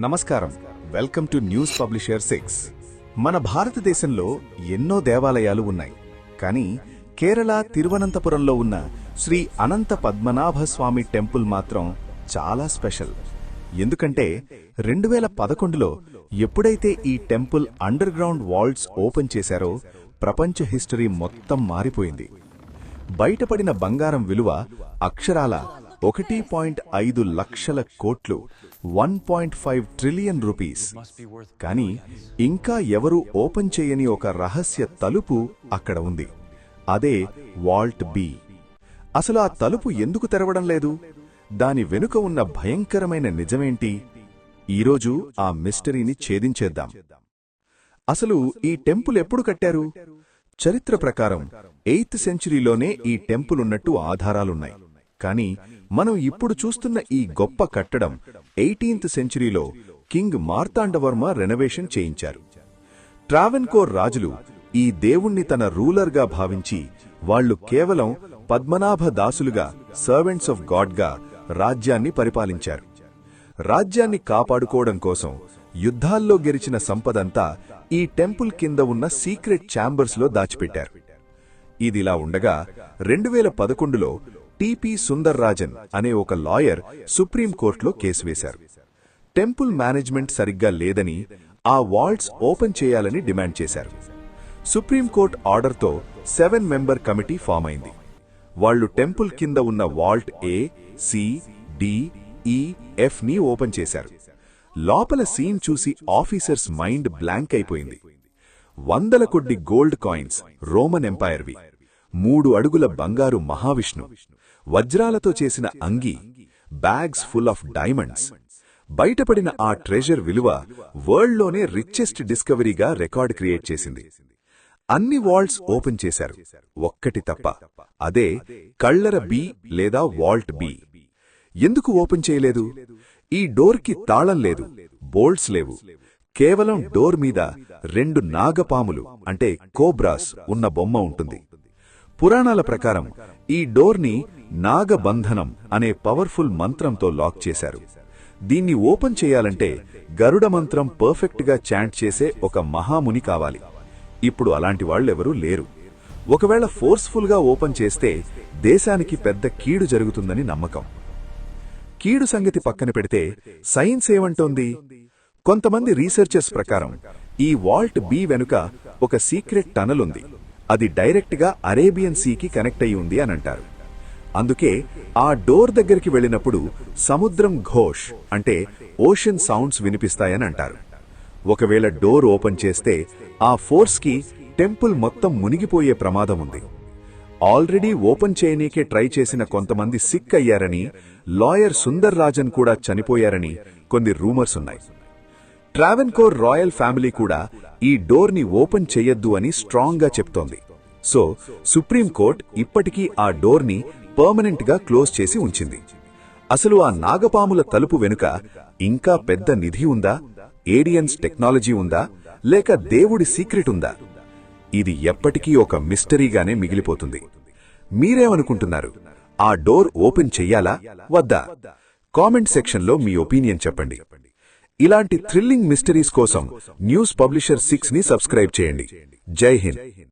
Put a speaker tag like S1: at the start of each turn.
S1: నమస్కారం. Welcome to news publisher six. మన భారతదేశంలో ఎన్నో దేవాలయాలు ఉన్నాయి. కానీ కేరళ తిరువనంతపురంలో ఉన్న శ్రీ అనంత పద్మనాభ స్వామి టెంపుల్ మాత్రం చాలా స్పెషల్. ఎందుకంటే రెండు వేల పదకొండులో ఎప్పుడైతే ఈ temple underground vaults open చేశారో ప్రపంచ హిస్టరీ మొత్తం మారిపోయింది. బయటపడిన బంగారం విలువ అక్షరాల ఒకటి పాయింట్ ఐదు లక్షల కోట్లు one point five trillion rupees. కానీ ఇంకా ఎవరూ ఓపెన్ చేయని ఒక రహస్య తలుపు అక్కడ ఉంది. అదే వాల్ట్ బి. అసలు ఆ తలుపు ఎందుకు తెరవడం లేదు? దాని వెనుక ఉన్న భయంకరమైన నిజమేంటి? ఈరోజు ఆ మిస్టరీని ఛేదించేద్దాం. అసలు ఈ టెంపుల్ ఎప్పుడు కట్టారు? చరిత్ర ప్రకారం ఎయిత్ సెంచురీలోనే ఈ టెంపుల్ ఉన్నట్టు ఆధారాలున్నాయి. కానీ మనం ఇప్పుడు చూస్తున్న ఈ గొప్ప కట్టడం ఎయిటీన్త్ సెంచురీలో కింగ్ మార్తాండవర్మ రెనోవేషన్ చేయించారు. ట్రావెన్కోర్ రాజులు ఈ దేవుణ్ణి తన రూలర్గా భావించి వాళ్ళు కేవలం పద్మనాభ దాసులుగా సర్వెంట్స్ ఆఫ్ గాడ్గా రాజ్యాన్ని పరిపాలించారు. రాజ్యాన్ని కాపాడుకోవడం కోసం యుద్ధాల్లో గెలిచిన సంపదంతా ఈ టెంపుల్ కింద ఉన్న సీక్రెట్ ఛాంబర్స్లో దాచిపెట్టారు. ఇదిలా ఉండగా రెండు వేల పదకొండులో టిపి సుందర్ రాజన్ అనే ఒక లాయర్ సుప్రీంకోర్టులో కేసు వేశారు. టెంపుల్ మేనేజ్మెంట్ సరిగ్గా లేదని ఆ వాల్ట్స్ ఓపెన్ చేయాలని డిమాండ్ చేశారు. సుప్రీంకోర్టు ఆర్డర్తో సెవెన్ మెంబర్ కమిటీ ఫామ్ అయింది. వాళ్ళు టెంపుల్ కింద ఉన్న వాల్ట్ ఏ సి డి ఎఫ్ని ఓపెన్ చేశారు. లోపల సీన్ చూసి ఆఫీసర్స్ మైండ్ బ్లాంక్ అయిపోయింది. వందల కొద్ది గోల్డ్ కాయిన్స్ రోమన్ ఎంపైర్వి మూడు అడుగుల బంగారు మహావిష్ణు. వజ్రాలతో చేసిన అంగి బ్యాగ్స్ ఫుల్ ఆఫ్ డైమండ్స్ బయటపడిన ఆ ట్రెజర్ విలువ వరల్డ్లోనే రిచెస్ట్ డిస్కవరీగా రికార్డ్ క్రియేట్ చేసింది. అన్ని వాల్ట్స్ ఓపెన్ చేశారు. ఒక్కటి తప్ప అదే కళ్ళర బి లేదా వాల్ట్ బి ఎందుకు ఓపెన్ చేయలేదు? ఈ డోర్కి తాళం లేదు బోల్ట్స్ లేవు. కేవలం డోర్ మీద రెండు నాగపాములు అంటే కోబ్రాస్ ఉన్న బొమ్మ ఉంటుంది. పురాణాల ప్రకారం ఈ డోర్ని నాగబంధనం అనే పవర్ఫుల్ మంత్రంతో లాక్ చేశారు. దీన్ని ఓపెన్ చేయాలంటే గరుడ మంత్రం పర్ఫెక్ట్గా చాంట్ చేసే ఒక మహాముని కావాలి. ఇప్పుడు అలాంటి వాళ్ళెవరూ లేరు. ఒకవేళ ఫోర్స్ఫుల్గా ఓపెన్ చేస్తే దేశానికి పెద్ద కీడు జరుగుతుందని నమ్మకం. కీడు సంగతి పక్కన పెడితే సైన్స్ ఏమంటోంది? కొంతమంది రీసెర్చర్స్ ప్రకారం ఈ వాల్ట్ బి వెనుక ఒక సీక్రెట్ టనల్ ఉంది అది డైరెక్ట్గా అరేబియన్ సీకి కనెక్ట్ అయి ఉంది అని అంటారు అందుకే ఆ డోర్ దగ్గరికి వెళ్ళినప్పుడు సముద్రం ఘోష్ అంటే ఓషన్ సౌండ్స్ వినిపిస్తాయని అంటారు. ఒకవేళ డోర్ ఓపెన్ చేస్తే ఆ ఫోర్స్కి టెంపుల్ మొత్తం మునిగిపోయే ప్రమాదం ఉంది. ఆల్రెడీ ఓపెన్ చేయనీకే ట్రై చేసిన కొంతమంది సిక్ అయ్యారని లాయర్ సుందర్ రాజన్ కూడా చనిపోయారని కొన్ని రూమర్స్ ఉన్నాయి. ట్రావెన్కోర్ రాయల్ ఫ్యామిలీ కూడా ఈ డోర్ని ఓపెన్ చెయ్యొద్దు అని స్ట్రాంగ్గా చెప్తోంది. సో సుప్రీంకోర్టు ఇప్పటికీ ఆ డోర్ని పర్మనెంట్గా క్లోజ్ చేసి ఉంచింది. అసలు ఆ నాగపాముల తలుపు వెనుక ఇంకా పెద్ద నిధి ఉందా? ఏడియన్స్ టెక్నాలజీ ఉందా? లేక దేవుడి సీక్రెట్ ఉందా? ఇది ఎప్పటికీ ఒక మిస్టరీగానే మిగిలిపోతుంది. మీరేమనుకుంటున్నారు? ఆ డోర్ ఓపెన్ చెయ్యాలా? వద్దా? కామెంట్ సెక్షన్లో మీ ఒపీనియన్ చెప్పండి. ఇలాంటి థ్రిల్లింగ్ మిస్టరీస్ కోసం న్యూస్ పబ్లిషర్ సిక్స్ని సబ్స్క్రైబ్ చేయండి. జై హింద్.